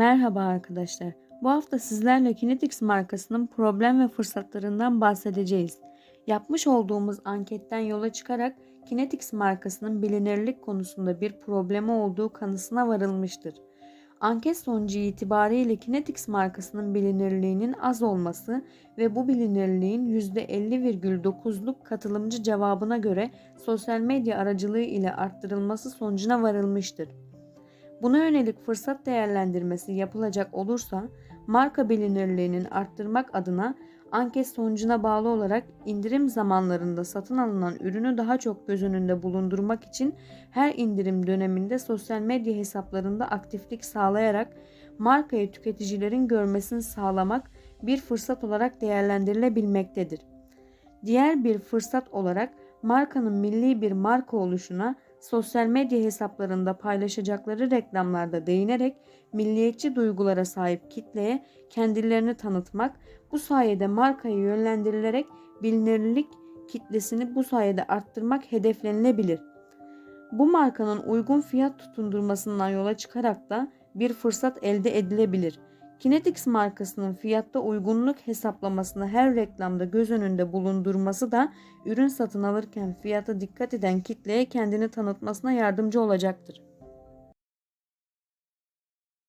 Merhaba arkadaşlar. Bu hafta sizlerle Kinetix markasının problem ve fırsatlarından bahsedeceğiz. Yapmış olduğumuz anketten yola çıkarak Kinetix markasının bilinirlik konusunda bir problemi olduğu kanısına varılmıştır. Anket sonucu itibariyle Kinetix markasının bilinirliğinin az olması ve bu bilinirliğin %50,9'luk katılımcı cevabına göre sosyal medya aracılığı ile arttırılması sonucuna varılmıştır. Buna yönelik fırsat değerlendirmesi yapılacak olursa marka bilinirliğinin arttırmak adına anket sonucuna bağlı olarak indirim zamanlarında satın alınan ürünü daha çok göz önünde bulundurmak için her indirim döneminde sosyal medya hesaplarında aktiflik sağlayarak markayı tüketicilerin görmesini sağlamak bir fırsat olarak değerlendirilebilmektedir. Diğer bir fırsat olarak markanın milli bir marka oluşuna sosyal medya hesaplarında paylaşacakları reklamlarda değinerek milliyetçi duygulara sahip kitleye kendilerini tanıtmak, bu sayede markaya yönlendirilerek bilinirlik kitlesini bu sayede arttırmak hedeflenilebilir. Bu markanın uygun fiyat tutundurmasından yola çıkarak da bir fırsat elde edilebilir. Kinetix markasının fiyatta uygunluk hesaplamasını her reklamda göz önünde bulundurması da ürün satın alırken fiyata dikkat eden kitleye kendini tanıtmasına yardımcı olacaktır.